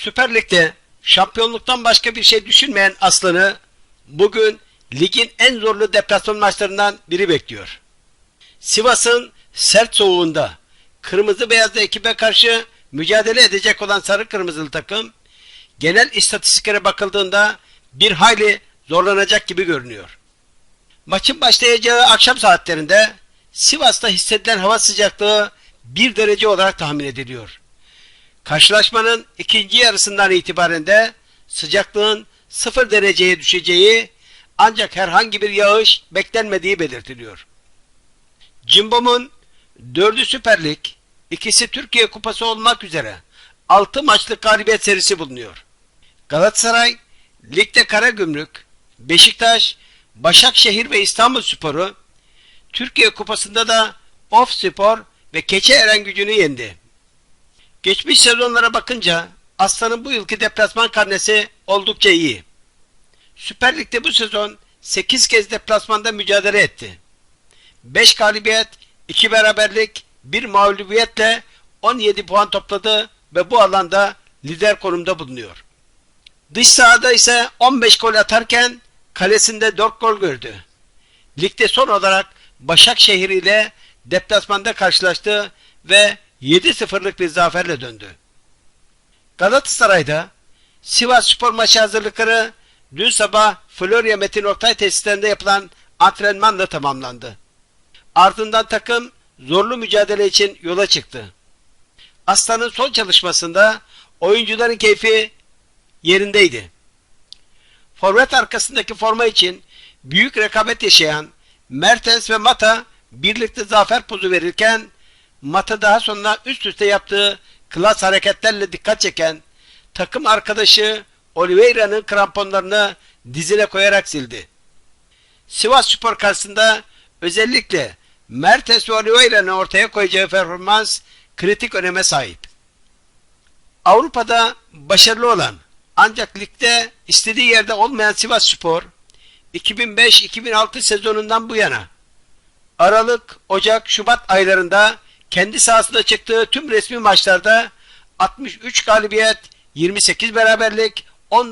Süper Lig'de şampiyonluktan başka bir şey düşünmeyen Aslan'ı bugün ligin en zorlu deplasman maçlarından biri bekliyor. Sivas'ın sert soğuğunda kırmızı beyazlı ekibe karşı mücadele edecek olan sarı kırmızılı takım genel istatistiklere bakıldığında bir hayli zorlanacak gibi görünüyor. Maçın başlayacağı akşam saatlerinde Sivas'ta hissedilen hava sıcaklığı 1 derece olarak tahmin ediliyor. Karşılaşmanın ikinci yarısından itibaren de sıcaklığın 0 dereceye düşeceği ancak herhangi bir yağış beklenmediği belirtiliyor. Cimbom'un 4'ü Süper Lig, ikisi Türkiye Kupası olmak üzere 6 maçlık galibiyet serisi bulunuyor. Galatasaray, ligde Karagümrük, Beşiktaş, Başakşehir ve İstanbul Sporu, Türkiye Kupası'nda da Of Spor ve Keçe Eren gücünü yendi. Geçmiş sezonlara bakınca Aslan'ın bu yılki deplasman karnesi oldukça iyi. Süper Lig'de bu sezon 8 kez deplasmanda mücadele etti. 5 galibiyet, 2 beraberlik, 1 mağlubiyetle 17 puan topladı ve bu alanda lider konumda bulunuyor. Dış sahada ise 15 gol atarken kalesinde 4 gol gördü. Ligde son olarak Başakşehir ile deplasmanda karşılaştı ve 7-0'lık bir zaferle döndü. Galatasaray'da Sivas Spor maçı hazırlıkları dün sabah Florya Metin Oktay tesislerinde yapılan antrenmanla tamamlandı. Ardından takım zorlu mücadele için yola çıktı. Aslan'ın son çalışmasında oyuncuların keyfi yerindeydi. Forvet arkasındaki forma için büyük rekabet yaşayan Mertens ve Mata birlikte zafer pozu verirken Mata daha sonra üst üste yaptığı klas hareketlerle dikkat çeken takım arkadaşı Oliveira'nın kramponlarını dizine koyarak sildi. Sivas Spor karşısında özellikle Mertens ve Oliveira'nın ortaya koyacağı performans kritik öneme sahip. Avrupa'da başarılı olan ancak ligde istediği yerde olmayan Sivas Spor 2005-2006 sezonundan bu yana Aralık, Ocak, Şubat aylarında kendi sahasında çıktığı tüm resmi maçlarda 63 galibiyet, 28 beraberlik, 19